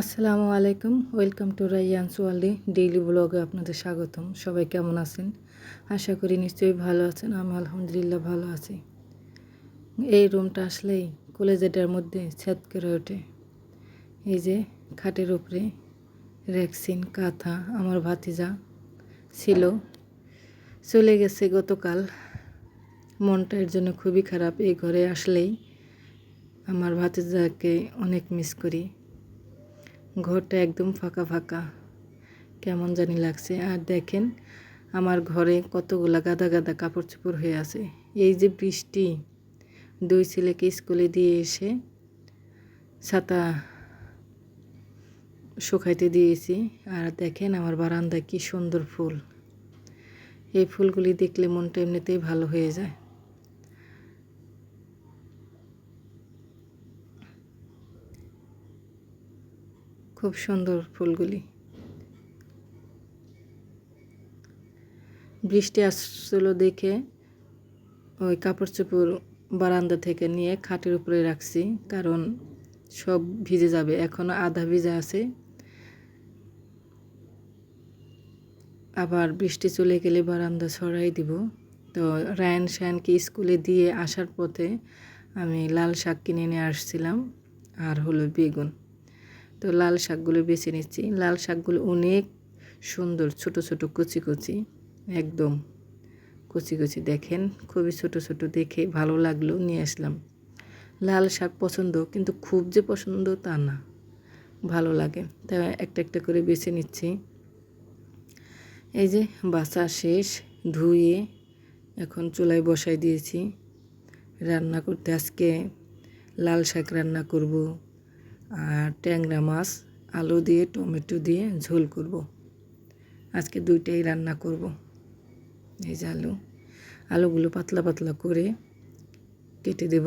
আসসালামু আলাইকুম, welcome to Raiyan সোয়ালি ডেইলি ব্লগে আপনাদের স্বাগতম। সবাই কেমন আছেন? আশা করি নিশ্চয়ই ভালো আছেন আমি আলহামদুলিল্লাহ ভালো আছি। এই রুমটা আসলেই কলেজেটার মধ্যে ছেদ করে ওঠে। এই যে খাটের উপরে রেক্সিন, কাঁথা আমার ভাতিজা ছিল। চলে গেছে গতকাল। মনটা এর জন্য খুবই খারাপ। এই ঘরে আসলেই আমার ভাতিজাকে অনেক মিস করি। ঘরটা একদম ফাঁকা ফাঁকা। কেমন জানি লাগছে। আর দেখেন, আমার ঘরে কতগুলা গাদা গাদা কাপড় চোপড় হয়ে আছে। এই যে বৃষ্টি, দুই ছেলেকে স্কুলে দিয়ে এসে ছাতা শুকাইতে দিয়েছি। আর দেখেন, আমার বারান্দায় কি সুন্দর ফুল। এই ফুলগুলি দেখলে মনটা এমনিতেই ভালো হয়ে যায়। খুব সুন্দর ফুলগুলি। বৃষ্টি আসছিল দেখে ওই কাপড় চোপড় বারান্দা থেকে নিয়ে খাটের উপরে রাখছি, কারণ সব ভিজে যাবে। এখনও আধা ভিজে আছে। আবার বৃষ্টি চলে গেলে বারান্দা ছড়াই দিব। তো রায়ন শায়নকে স্কুলে দিয়ে আসার পথে আমি লাল শাক কিনে নিয়ে আসছিলাম, আর হলো বেগুন। তো লাল শাকগুলো বেছে নিচ্ছি। লাল শাকগুলো অনেক সুন্দর, ছোট ছোট, কচি কচি, একদম কচি, কুচি দেখেন, খুবই ছোট ছোট দেখে ভালো লাগল, নিয়ে আসলাম। লাল শাক পছন্দ, কিন্তু খুব যে পছন্দ তা না, ভালো লাগে। তা একটা একটা করে বেছে নিচ্ছি। এই যে বাসা শেষ, ধুয়ে এখন চুলায় বসাই দিয়েছি। রান্না করতে আজকে লাল শাক রান্না করব। আর ট্যাংরা মাছ, আলু দিয়ে, টমেটো দিয়ে ঝোল করব। আজকে দুইটাই রান্না করব। এই যে আলু, আলুগুলো পাতলা পাতলা করে কেটে দেব।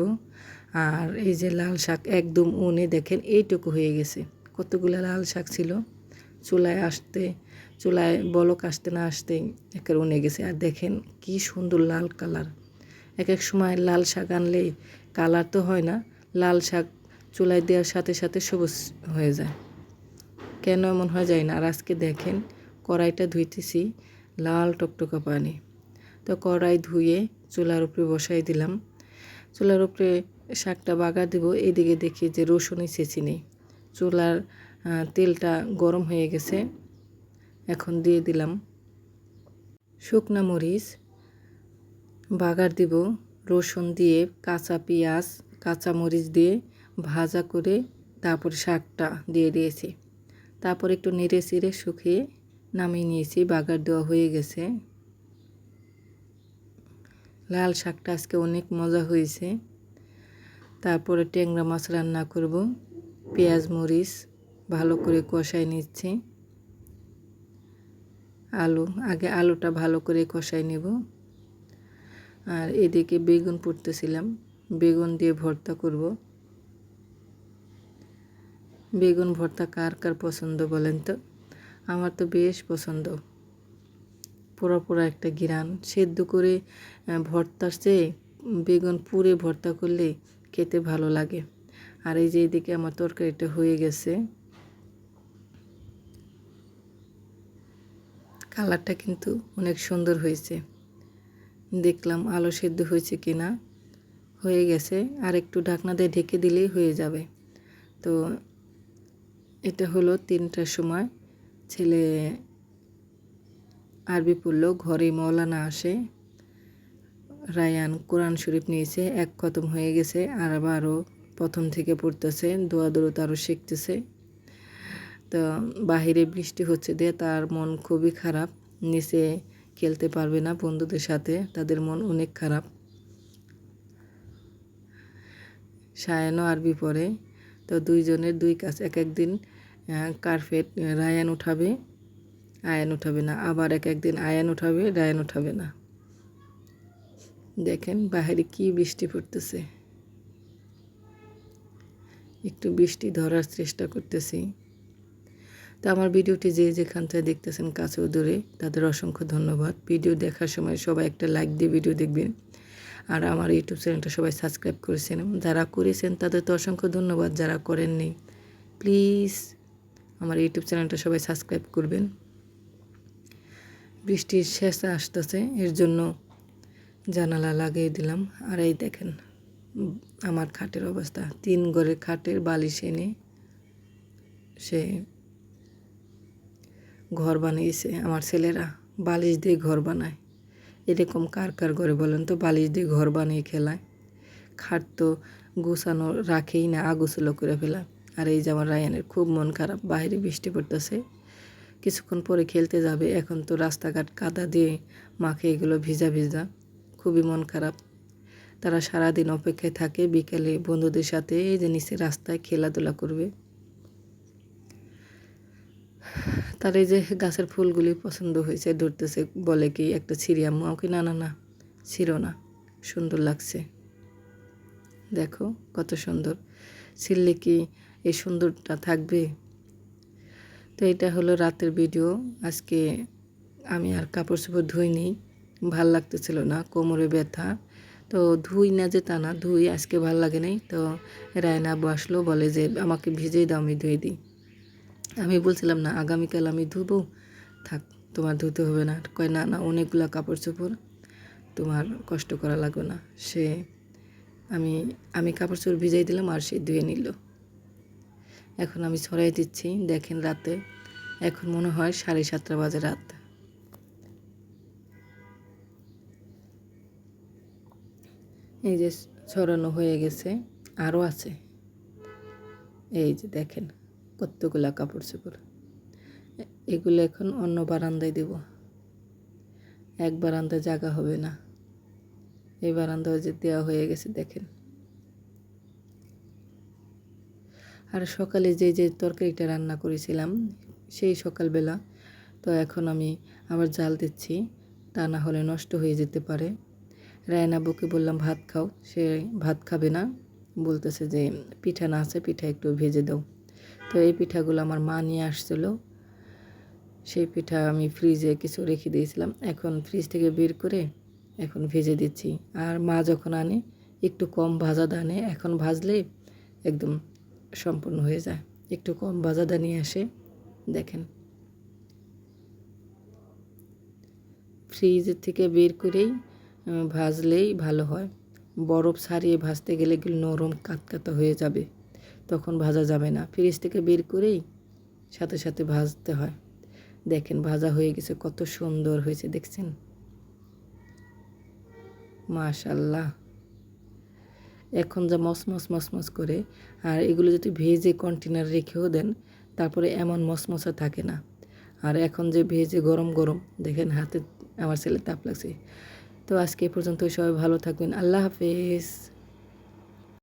আর এই যে লাল শাক একদম উনে দেখেন এইটুকু হয়ে গেছে। কতগুলো লাল শাক ছিল? চুলায় আসতে, চুলায় বলক আসতে না আসতেই একের উনে গেছে। আর দেখেন কি সুন্দর লাল কালার। এক এক সময় লাল শাক আনলে কালার তো হয় না। লাল শাক চুলায় দেওয়ার সাথে সাথে সবুজ হয়ে যায়। কেন এমন হয়ে যায় না। আর আজকে দেখেন, কড়াইটা ধুইতেছি লাল টকটকা পানি। তো কড়াই ধুয়ে চুলার উপরে বসাই দিলাম। চুলার উপরে শাকটা বাগা দেব। এদিকে দেখি যে রসুনই চেঁচি নেই। চুলার তেলটা গরম হয়ে গেছে। এখন দিয়ে দিলাম শুকনা মরিচ। বাগার দিব। রসুন দিয়ে কাঁচা পেঁয়াজ, কাঁচা মরিচ দিয়ে ভাজা করে তারপর শাকটা দিয়ে দিয়েছি। তারপর একটু নেড়ে চেড়ে শুকিয়ে নামিয়ে নিয়েছি, বাগার দেওয়া হয়ে গেছে। লাল শাকটা আজকে অনেক মজা হয়েছে। তারপরে ট্যাংরা মাছ রান্না করব, পেঁয়াজ, মরিচ ভালো করে কষাই নিচ্ছি। আলু, আগে আলুটা ভালো করে কষাই নেব। আর এদিকে বেগুন পুড়তেছিলাম বেগুন দিয়ে ভর্তা করব। বেগুন ভর্তা কার কার পছন্দ বলেন তো? আমার তো বেশ পছন্দ। পোড়া পোড়া একটা গিরান। সেদ্ধ করে ভর্তার চেয়ে বেগুন পুড়ে ভর্তা করলে খেতে ভালো লাগে। আর এই যে এদিকে আমার তরকারিটা হয়ে গেছে। কালারটা কিন্তু অনেক সুন্দর হয়েছে। দেখলাম আলো সেদ্ধ হয়েছে কি না হয়ে গেছে। আর একটু ঢাকনা দিয়ে ঢেকে দিলেই হয়ে যাবে। তো এটা হলো তিনটার সময় ছেলে আরবি পড়ল, ঘরে মৌলানা আসে। রায়ান কোরআন শরীফ নিয়েছে, এক খতম হয়ে গেছে, আর আবারও প্রথম থেকে পড়তেছে, দোয়া দৌড় তারও শিখতেছে। তো বাহিরে বৃষ্টি হচ্ছে দিয়ে তার মন খুবই খারাপ, নিচে খেলতে পারবে না বন্ধুদের সাথে, তাদের মন অনেক খারাপ। সায়ানও আরবি পড়ে। তো দুইজনের দুই কাজ এক একদিন কার্পেট রায়ান উঠাবে, আয়ান উঠাবে না। আবার এক একদিন আয়ান উঠাবে, রায়ান উঠাবে না। দেখেন বাহিরে কি বৃষ্টি পড়তেছে। একটু বৃষ্টি ধরার চেষ্টা করতেছি। তো আমার ভিডিওটি যে যেখান থেকে দেখতেছেন কাছেও দূরে, তাদের অসংখ্য ধন্যবাদ। ভিডিও দেখার সময় সবাই একটা লাইক দিয়ে ভিডিও দেখবেন। আর আমার ইউটিউব চ্যানেলটা সবাই সাবস্ক্রাইব করেছেন যারা করেছেন তাদের তো অসংখ্য ধন্যবাদ, যারা করেননি। প্লিজ আমার ইউটিউব চ্যানেলটা সবাই সাবস্ক্রাইব করবেন। বৃষ্টির শেষে আসতেছে, এর জন্য জানালা লাগিয়ে দিলাম। আর এই দেখেন, আমার খাটের অবস্থা। তিন ঘরের খাটের বালিশ এনে সে ঘর বানিয়েছে। আমার ছেলেরা বালিশ দিয়ে ঘর বানায়। এরকম কার কার ঘরে বলেন তো? বালিশ দিয়ে ঘর বানিয়ে খেলায় খাট তো গুছানো রাখেই না, আগুছালো করে ফেলা আর এই যে আমার রায়ানের খুব মন খারাপ, বাইরে বৃষ্টি পড়তেছে। কিছুক্ষণ পরে খেলতে যাবে, এখন তো রাস্তাঘাট কাদা দিয়ে মাখে এগুলো ভিজা ভিজা, খুবই মন খারাপ। তারা সারাদিন অপেক্ষায় থাকে, বিকেলে বন্ধুদের সাথে এই যে নিচে রাস্তায় খেলাধুলা করবে। তার এই যে গাছের ফুলগুলি পছন্দ হয়েছে, ধরতেছে, বলে কি একটা ছিঁড়ি আম্মু। আমাকে না না না, ছিঁড়ো না, সুন্দর লাগছে। দেখো কত সুন্দর। ছিললে কি এই সুন্দরটা থাকবে? তো এটা হলো রাতের ভিডিও আজকে আমি আর কাপড় চোপড় ধুইনি, ভালো লাগতেছিল না, কোমরে ব্যথা। তো ধুই না যে তা না, ধুই আজকে ভালো লাগে নাই। তো রায়না আব্বু আসলো, বলে যে আমাকে ভিজেই দাও, আমি ধুয়ে দিই। আমি বলছিলাম, না, আগামীকাল আমি ধুবো। থাক, তোমার ধুতে হবে না। কয়, না না, অনেকগুলো কাপড় চোপড় তোমার কষ্ট করা লাগবে না। সে আমি আমি কাপড় চোপড় ভিজাই দিলাম আর সে ধুয়ে নিল। এখন আমি ছড়াই দিচ্ছি, দেখেন রাতে, এখন মনে হয় সাড়ে সাতটা বাজে রাত। এই যে ছড়ানো হয়ে গেছে আরও আছে। এই যে দেখেন। কতগুলা কাপড় চোপড়? এগুলো এখন অন্য বারান্দায় দেব। এক বারান্দায় জায়গা হবে না। এই বারান্দায় যে দেওয়া হয়ে গেছে, দেখেন। আর সকালে যে যে তরকারিটা রান্না করেছিলাম, সেই সকালবেলা তো এখন আমি আবার জাল দিচ্ছি। তা না হলে নষ্ট হয়ে যেতে পারে। রায়নাবুকে বললাম, ভাত খাও। সে ভাত খাবে না। বলতেছে যে, পিঠা না আছে, পিঠা একটু ভেজে দাও। তো এই পিঠাগুলো আমার মা নিয়ে আসছিল। সেই পিঠা আমি ফ্রিজে কিছু রেখে দিয়েছিলাম। এখন ফ্রিজ থেকে বের করে এখন ভেজে দিচ্ছি। আর মা যখন আনে, একটু কম ভাজাদা আনে এখন ভাজলে একদম সম্পূর্ণ হয়ে যায়। একটু কম ভাজাদা নিয়ে আসে, দেখেন। ফ্রিজ থেকে বের করেই ভাজলেই ভালো হয়। বরফ ছাড়িয়ে ভাজতে গেলে এগুলো নরম কাতকাতা হয়ে যাবে। তখন ভাজা যাবে না। ফ্রিজ থেকে বের করেই সাথে সাথে ভাজতে হয়। দেখেন ভাজা হয়ে গেছে, কত সুন্দর হয়েছে, দেখছেন? মাশাল্লাহ এখন যা মস মস মস মস করে, আর এগুলো যদি ভেজে কন্টেনার রেখেও দেন, তারপরে এমন মসমসা থাকে না। আর এখন যে ভেজে গরম গরম, দেখেন হাতে আমার ছেলে তাপ লাগছে। তো আজকে পর্যন্ত সবাই ভালো থাকবেন। আল্লাহ হাফেজ।